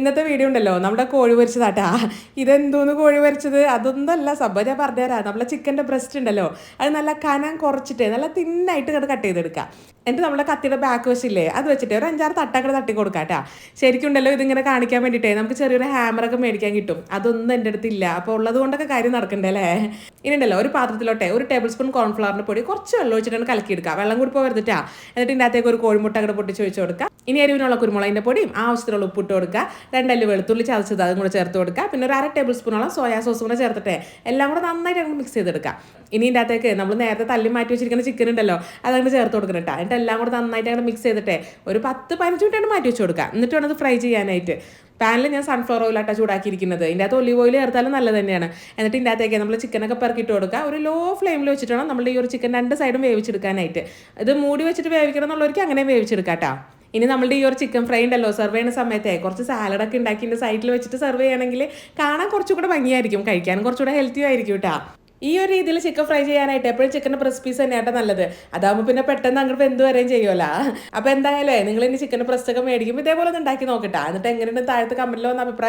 ഇന്നത്തെ വീഡിയോ ഉണ്ടല്ലോ നമ്മുടെ കോഴി പൊരിച്ചതാട്ടാ. ഇതെന്തോന്ന് കോഴി പൊരിച്ചത്? അതൊന്നല്ല സംഭവം ഞാൻ പറഞ്ഞുതരാം. നമ്മളെ ചിക്കന്റെ ബ്രസ്റ്റ് ഉണ്ടല്ലോ അത് നല്ല കനം കുറച്ചിട്ട് നല്ല തിന്നായിട്ട് ഇങ്ങോട്ട് കട്ട് ചെയ്തെടുക്കുക എന്നിട്ട് നമ്മുടെ കത്തിയുടെ ബാക്ക് വശില്ലേ അത് വെച്ചിട്ട് ഒരു അഞ്ചാറ് തട്ടങ്ങൾ തട്ടി കൊടുക്കാം കേട്ടാ ശരിക്കും ഉണ്ടല്ലോ ഇതിങ്ങനെ കാണിക്കാൻ വേണ്ടിയിട്ടേ നമുക്ക് ചെറിയൊരു ഹാമറൊക്കെ മേടിക്കാൻ കിട്ടും. അതൊന്നും എന്റെ അടുത്ത് ഇല്ല. അപ്പോൾ ഉള്ളത് കൊണ്ടൊക്കെ കാര്യം നടക്കണ്ടേ അല്ലേ? ഇനി ഉണ്ടല്ലോ ഒരു പാത്രത്തിലോട്ടെ ഒരു ടേബിൾ സ്പൂൺ കോൺഫ്ലവറിന്റെ പൊടി കുറച്ച് വെള്ളം ഒഴിച്ചിട്ടാണ് കലക്കിയെടുക്കുക വെള്ളം കൂടി പോകരുതിട്ടാ എന്നിട്ട് ഇതിന്റെ അകത്തേക്ക് ഒരു കോഴിമുട്ട അങ്ങോട്ട് പൊട്ടിച്ച് ഒഴിച്ച് കൊടുക്കുക ഇനി എരിവിനുള്ള കുരുമുളകിന്റെ പൊടിയും ആവശ്യത്തിനുള്ള ഉപ്പിട്ട് കൊടുക്കുക. രണ്ടല്ലി വെളുത്തുള്ളി ചതച്ചത് അതും കൂടെ ചേർത്ത് കൊടുക്കുക. പിന്നെ ഒരു അര ടേബിൾ സ്പൂണോളം സോയാ സോസും കൂടെ ചേർത്തിട്ട് എല്ലാം കൂടെ നന്നായിട്ട് അങ്ങ് മിക്സ് ചെയ്തെടുക്കുക. ഇനി ഇതിന്റെ അകത്തേക്ക് നമ്മൾ നേരത്തെ തല്ലി മാറ്റി വെച്ചിരിക്കുന്ന ചിക്കൻ ഉണ്ടല്ലോ അതങ്ങോട്ട് ചേർത്ത് കൊടുക്കണം കേട്ടോ എന്നിട്ട് എല്ലാം കൂടെ നന്നായിട്ട് അങ്ങോട്ട് മിക്സ് ചെയ്തിട്ട് ഒരു പത്ത് പതിനഞ്ച് മിനിറ്റ് മാറ്റി വെച്ച് കൊടുക്കുക. എന്നിട്ട് വേണം അത് ഫ്രൈ ചെയ്യാനായിട്ട്. പാനിൽ ഞാൻ സൺഫ്ലവർ ഓയിലാട്ടാണ് ചൂടാക്കിയിരിക്കുന്നത്. ഇതിന്റെ അകത്ത് ഒലിവ് ഓയിൽ ചേർത്താലും നല്ലത് തന്നെയാണ്. എന്നിട്ട് ഇതിന്റെ അകത്തേക്ക് നമ്മൾ ചിക്കനൊക്കെ പെറുക്കിയിട്ട് കൊടുക്കുക. ഒരു ലോ ഫ്ലെയിമിൽ വെച്ചിട്ടാണ് നമ്മൾ ഈ ഒരു ചിക്കൻ രണ്ട് സൈഡും വേവിച്ചെടുക്കാനായിട്ട്. ഇത് മൂടി വെച്ചിട്ട് വേവിക്കണം എന്നുള്ളവർക്ക് അങ്ങനെ വേവിച്ചെടുക്കാം കേട്ടോ ഇനി നമ്മളുടെ ഈ ഒരു ചിക്കൻ ഫ്രൈ ഉണ്ടല്ലോ സെർവ് ചെയ്യുന്ന സമയത്തെ കുറച്ച് സാലഡൊക്കെ ഉണ്ടാക്കി എന്റെ സൈഡിൽ വെച്ചിട്ട് സെർവ് ചെയ്യണമെങ്കിൽ കാണാൻ കുറച്ചുകൂടെ ഭംഗിയായിരിക്കും കഴിക്കാൻ കുറച്ചുകൂടെ ഹെൽത്തി ആയിരിക്കും കേട്ടോ ഈ ഒരു രീതിയിൽ ചിക്കൻ ഫ്രൈ ചെയ്യാനായിട്ട് എപ്പോഴും ചിക്കന്റെ പ്രസ് പീസ് തന്നെയാട്ടോ നല്ലത്. അതാകുമ്പോൾ പിന്നെ പെട്ടെന്ന് അങ്ങോട്ട് എന്ത് വരെയും ചെയ്യുമല്ലോ അപ്പോൾ എന്തായാലും നിങ്ങൾ ഇനി ചിക്കൻ പ്രസ് ഒക്കെ മേടിക്കുമ്പോൾ ഇതേപോലെ ഒന്ന് ഉണ്ടാക്കി നോക്കട്ടെ. എന്നിട്ട് എങ്ങനെയുണ്ട് താഴത്ത് കമന്റിൽ വന്ന അഭിപ്രായം